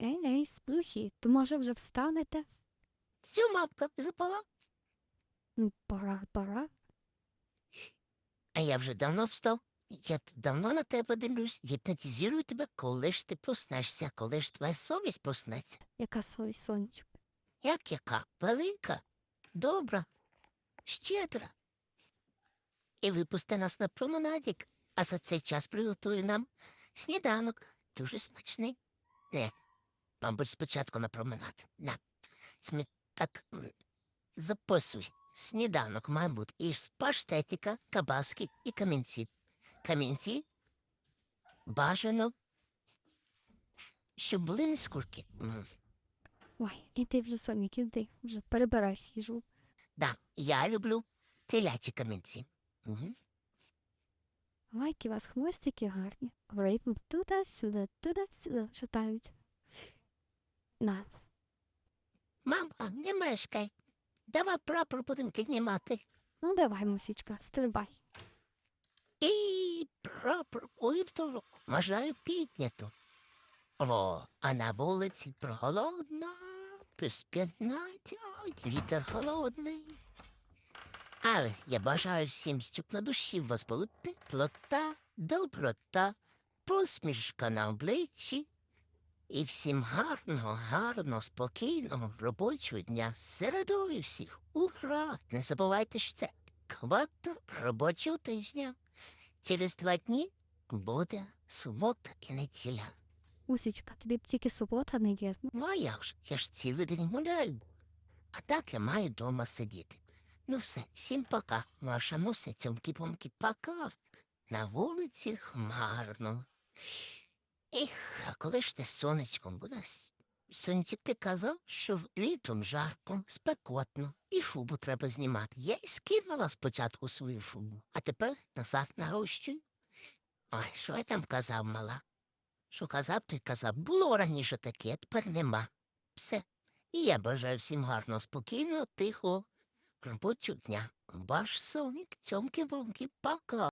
Ей, ей, сплюхи, то може вже встанете? Всю мамка запала. Ну, Пора, пора. А я вже давно встав. Я тут давно на тебе дивлюсь, гіпнотизую тебе, коли ж ти проснешся, коли ж твоя совість проснеться. Яка совість, сонечко. Як яка? Велика, добра, щедра. І випусти нас на променадік, а за цей час приготує нам сніданок. Дуже смачний. Не, мабуть, спочатку на променад. На. Смі... Так, записуй. Сніданок має бути із паштетика, кабаски і камінці. Камінці бажано, щоб були не скурки. Ой, іди вже, Сонік, іди, вже перебирай їжу. Да, я люблю телячі камінці. Угу. Які у вас хвостики гарні. Ритм туди-сюди, туди-сюди шатають. На, Мама, не мешкай. Давай прапор будемо піднімати. ну давай, мусічка, стрибай. І прапор у вівторок вважаю піднято. О, а на вулиці прохолодно, плюс 15, вітер холодний. Але я бажаю всім, щоб на душі у вас була теплота, доброта, посмішка на обличчі. І всім гарного, гарного, спокійного робочого дня. Середою всіх. Ура! Не забувайте, що це квартал робочого тижня. Через два дні буде субота і неділя. Мусічка, тобі б тільки субота не є. Ну а як ж? Я ж цілий день гуляю. А так я маю дома сидіти. Ну все, всім пока. Ваша муся цьомки-помки пока. На вулиці хмарно. Ех, а коли ж те сонечком буде? Сонечок, ти казав, що літом жарко, спекотно, і шубу треба знімати. Я й скинула спочатку свою шубу, а тепер назад нарощую. Ой, що я там казав, мала? Що казав, той казав, було раніше таке, а тепер нема. Все. І я бажаю всім гарного, спокійного, тихого, робочого дня. Ваш соник, цьомки-бомки, пока.